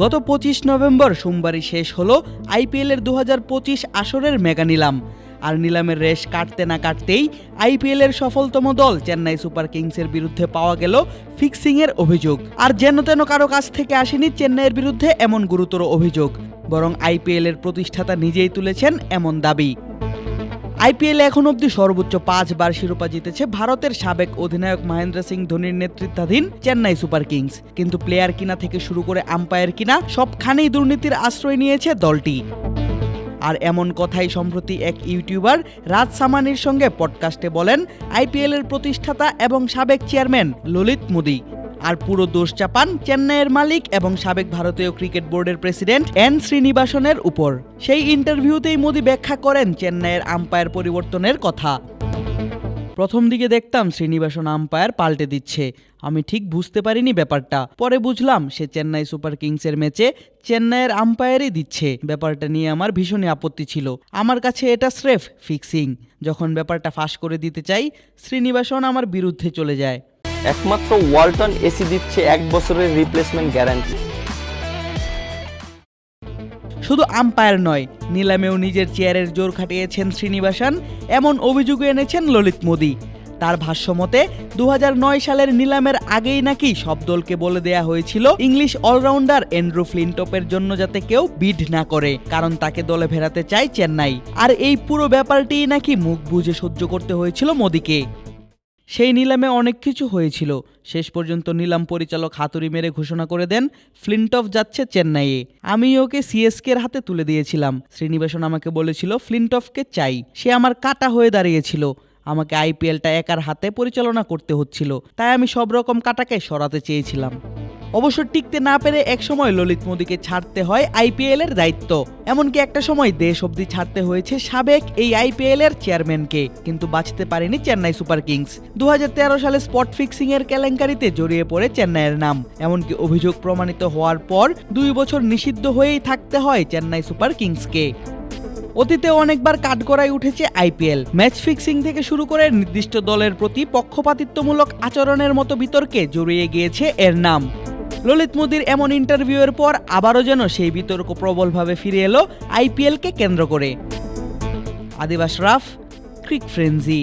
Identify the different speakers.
Speaker 1: গত পঁচিশ নভেম্বর সোমবারই শেষ হলো আইপিএলের দু হাজার পঁচিশ আসরের মেগা নিলাম। আর নিলামের রেশ কাটতে না কাটতেই আইপিএলের সফলতম দল চেন্নাই সুপার কিংসের বিরুদ্ধে পাওয়া গেল ফিক্সিংয়ের অভিযোগ। আর যেন তেন কারও কাছ থেকে আসেনি চেন্নাইয়ের বিরুদ্ধে এমন গুরুতর অভিযোগ। বরং আইপিএলের প্রতিষ্ঠাতা নিজেই তুলেছেন এমন দাবি। আইপিএল এখন অবধি সর্বোচ্চ পাঁচবার শিরোপা জিতেছে ভারতের সাবেক অধিনায়ক মহেন্দ্র সিং ধোনির নেতৃত্বাধীন চেন্নাই সুপার কিংস। কিন্তু প্লেয়ার কিনা থেকে শুরু করে আম্পায়ার কিনা, সবখানেই দুর্নীতির আশ্রয় নিয়েছে দলটি। আর এমন কথাই সম্প্রতি এক ইউটিউবার রাজ সামানির সঙ্গে পডকাস্টে বলেন আইপিএলের প্রতিষ্ঠাতা এবং সাবেক চেয়ারম্যান ললিত মোদি। আর পুরো দোষ চাপান চেন্নাইয়ের মালিক এবং সাবেক ভারতীয় ক্রিকেট বোর্ডের প্রেসিডেন্ট এন শ্রীনিবাসনের উপর। সেই ইন্টারভিউতেই মোদি ব্যাখ্যা করেন চেন্নাইয়ের আম্পায়ার পরিবর্তনের কথা। প্রথম দিকে দেখতাম শ্রীনিবাসন আম্পায়ার পাল্টে দিচ্ছে। আমি ঠিক বুঝতে পারিনি ব্যাপারটা। পরে বুঝলাম সে চেন্নাই সুপার কিংসের ম্যাচে চেন্নাইয়ের আম্পায়ারই দিচ্ছে। ব্যাপারটা নিয়ে আমার ভীষণই আপত্তি ছিল। আমার কাছে এটা স্রেফ ফিক্সিং। যখন ব্যাপারটা ফাঁস করে দিতে চাই, শ্রীনিবাসন আমার বিরুদ্ধে চলে যায়।
Speaker 2: একমাত্র ওয়ালটন এসি দিচ্ছে এক বছরের রিপ্লেসমেন্ট গ্যারান্টি
Speaker 1: শুধু আম্পায়ার নয়, নিলামেও নিজের চেয়ারের জোর খাটিয়েছেন শ্রীনিবাসন, এমন অভিযোগ এনেছেন ললিত মোদি। তার ভাষ্যমতে দু হাজার নয় সালের নিলামের আগেই নাকি সব দলকে বলে দেয়া হয়েছিল ইংলিশ অলরাউন্ডার এন্ড্রু ফ্লিনটপের জন্য যাতে কেউ বিড না করে, কারণ তাকে দলে ফেরাতে চায় চেন্নাই। আর এই পুরো ব্যাপারটি নাকি মুখ বুঝে সহ্য করতে হয়েছিল মোদিকে। সেই নিলামে অনেক কিছু হয়েছিল। শেষ পর্যন্ত নিলাম পরিচালক হাতুড়ি মেরে ঘোষণা করে দেন, ফ্লিন্টফ যাচ্ছে চেন্নাইয়ে। আমি ওকে সিএসকের হাতে তুলে দিয়েছিলাম। শ্রীনিবাসন আমাকে বলেছিল, ফ্লিন্টফকে চাই। সে আমার কাটা হয়ে দাঁড়িয়েছিল। আমাকে আইপিএলটা একার হাতে পরিচালনা করতে হচ্ছিল। তাই আমি সব রকম কাটাকে সরাতে চেয়েছিলাম। অবশ্য টিকতে না পেরে একসময় ললিত মোদীকে ছাড়তে হয় আইপিএল এর দায়িত্ব। এমনকি একটা সময় দেশ অবধি ছাড়তে হয়েছে সাবেক এই আইপিএল এর চেয়ারম্যানকে, কিন্তু বাঁচতে পারেনি চেন্নাই সুপার কিংস। দু হাজার তেরো সালে স্পট ফিক্সিং এর কেলেঙ্কারিতে জড়িয়ে পড়ে চেন্নাইয়ের নাম। এমনকি অভিযোগ প্রমাণিত হওয়ার পর দুই বছর নিষিদ্ধ হয়েই থাকতে হয় চেন্নাই সুপার কিংসকে। অতীতে অনেকবার কাঠগড়ায় উঠেছে আইপিএল। ম্যাচ ফিক্সিং থেকে শুরু করে নির্দিষ্ট দলের প্রতি পক্ষপাতিত্বমূলক আচরণের মতো বিতর্কে জড়িয়ে গিয়েছে এর নাম। ললিত মোদির এমন ইন্টারভিউয়ের পর আবারও যেন সেই বিতর্ক প্রবলভাবে ফিরে এলো আইপিএলকে কেন্দ্র করে। আদিবাস রাফ, ক্রিক ফ্রেন্জি